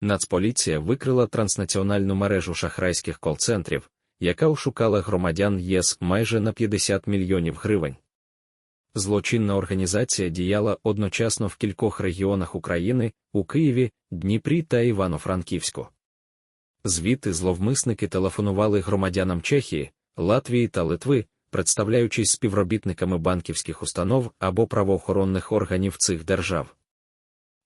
Нацполіція викрила транснаціональну мережу шахрайських кол-центрів, яка ошукала громадян ЄС майже на 50 мільйонів гривень. Злочинна організація діяла одночасно в кількох регіонах України у Києві, Дніпрі та Івано-Франківську. Звідти зловмисники телефонували громадянам Чехії, Латвії та Литви, представляючись співробітниками банківських установ або правоохоронних органів цих держав.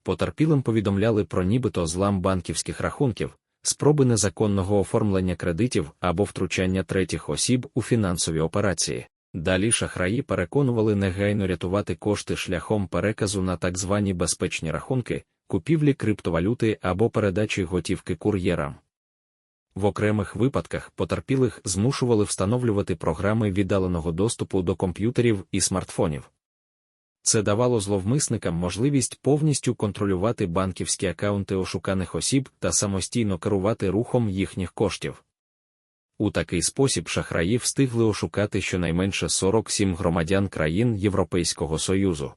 Потерпілим повідомляли про нібито злам банківських рахунків, спроби незаконного оформлення кредитів або втручання третіх осіб у фінансові операції. Далі шахраї переконували негайно рятувати кошти шляхом переказу на так звані безпечні рахунки, купівлі криптовалюти або передачі готівки кур'єрам. В окремих випадках потерпілих змушували встановлювати програми віддаленого доступу до комп'ютерів і смартфонів. Це давало зловмисникам можливість повністю контролювати банківські акаунти ошуканих осіб та самостійно керувати рухом їхніх коштів. У такий спосіб шахраї встигли ошукати щонайменше 47 громадян країн Європейського Союзу.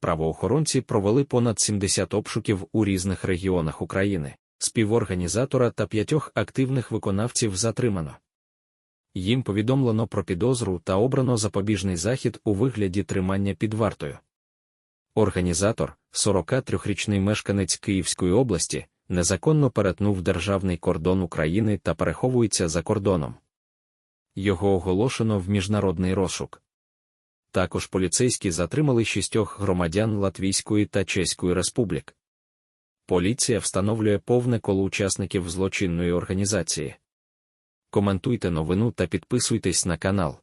Правоохоронці провели понад 70 обшуків у різних регіонах України, співорганізатора та п'ятьох активних виконавців затримано. Їм повідомлено про підозру та обрано запобіжний захід у вигляді тримання під вартою. Організатор, 43-річний мешканець Київської області, незаконно перетнув державний кордон України та переховується за кордоном. Його оголошено в міжнародний розшук. Також поліцейські затримали шістьох громадян Латвійської та Чеської республік. Поліція встановлює повне коло учасників злочинної організації. Коментуйте новину та підписуйтесь на канал.